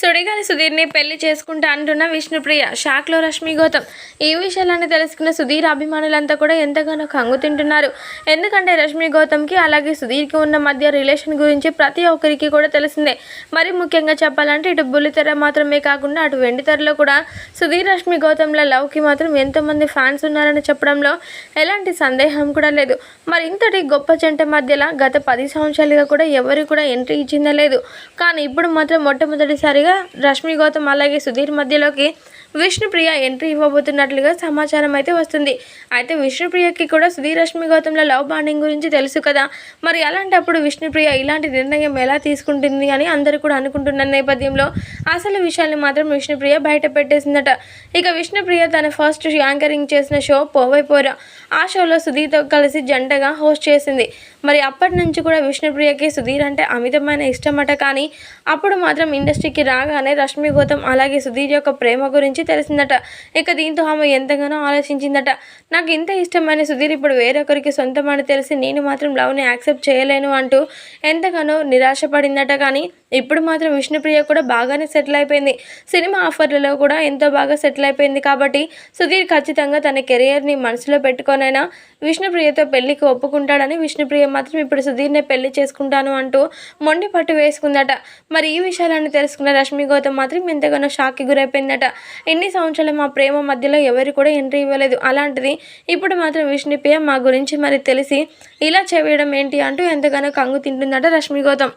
సుడిగాలి సుధీర్ని పెళ్ళి చేసుకుంటా అంటున్న విష్ణుప్రియ. షాక్లో రష్మి గౌతమ్. ఈ విషయాలన్నీ తెలుసుకున్న సుధీర్ అభిమానులంతా కూడా ఎంతగానో కంగు తింటున్నారు. ఎందుకంటే రష్మి గౌతమ్కి అలాగే సుధీర్కి ఉన్న మధ్య రిలేషన్ గురించి ప్రతి ఒక్కరికి కూడా తెలిసిందే. మరి ముఖ్యంగా చెప్పాలంటే ఇటు బుల్లితెర మాత్రమే కాకుండా అటు వెండితెరలో కూడా సుధీర్ రష్మి గౌతమ్ల లవ్కి మాత్రం ఎంతోమంది ఫ్యాన్స్ ఉన్నారని చెప్పడంలో ఎలాంటి సందేహం కూడా లేదు. మరి ఇంతటి గొప్ప జంట మధ్యలో గత పది సంవత్సరాలుగా కూడా ఎవరు కూడా ఎంట్రీ ఇచ్చిందే లేదు. కానీ ఇప్పుడు మాత్రం మొట్టమొదటిసారిగా రష్మి గౌతమ్ అలాగే సుధీర్ మధ్యలోకి విష్ణుప్రియ ఎంట్రీ ఇవ్వబోతున్నట్లుగా సమాచారం అయితే వస్తుంది. అయితే విష్ణుప్రియకి కూడా సుధీర్ రష్మి గౌతమ్ల లవ్ బాండింగ్ గురించి తెలుసు కదా. మరి అలాంటప్పుడు విష్ణుప్రియ ఇలాంటి నిర్ణయం ఎలా తీసుకుంటుంది అని అందరూ కూడా అనుకుంటున్న నేపథ్యంలో అసలు విషయాన్ని మాత్రం విష్ణుప్రియ బయట పెట్టేసిందట. ఇక విష్ణుప్రియ తన ఫస్ట్ యాంకరింగ్ చేసిన షో పోవైపోరా. ఆ షోలో సుధీర్తో కలిసి జంటగా హోస్ట్ చేసింది. మరి అప్పటి నుంచి కూడా విష్ణుప్రియకి సుధీర్ అంటే అమితమైన ఇష్టమట కానీ అప్పుడు మాత్రం ఇండస్ట్రీకి రాగానే రష్మి గౌతమ్ అలాగే సుధీర్ యొక్క ప్రేమ గురించి గురించి తెలిసిందట. ఇక దీంతో ఆమె ఎంతగానో ఆలోచించిందట. నాకు ఇంత ఇష్టమైన సుధీర్ ఇప్పుడు వేరొకరికి సొంతమని తెలిసి నేను మాత్రం లవ్ని యాక్సెప్ట్ చేయలేను అంటూ ఎంతగానో నిరాశపడిందట. కానీ ఇప్పుడు మాత్రం విష్ణుప్రియ కూడా బాగానే సెటిల్ అయిపోయింది. సినిమా ఆఫర్లలో కూడా ఎంతో బాగా సెటిల్ అయిపోయింది కాబట్టి సుధీర్ ఖచ్చితంగా తన కెరియర్ని మనసులో పెట్టుకొనైనా విష్ణుప్రియతో పెళ్ళికి ఒప్పుకుంటాడని విష్ణుప్రియ మాత్రం ఇప్పుడు సుధీర్నే పెళ్ళి చేసుకుంటాను అంటూ మొండి పట్టు వేసుకుందట. మరి ఈ విషయాలను తెలుసుకున్న రష్మి గౌతమ్ మాత్రం ఎంతగానో షాక్కి గురైపోయిందట. ఎన్ని సంవత్సరాలు మా ప్రేమ మధ్యలో ఎవరు కూడా ఎంట్రీ ఇవ్వలేదు. అలాంటిది ఇప్పుడు మాత్రం విష్ణుప్రియ మా గురించి మరి తెలిసి ఇలా చేయడం ఏంటి అంటూ ఎంతగానో కంగు తింటుందట రష్మి గౌతమ్.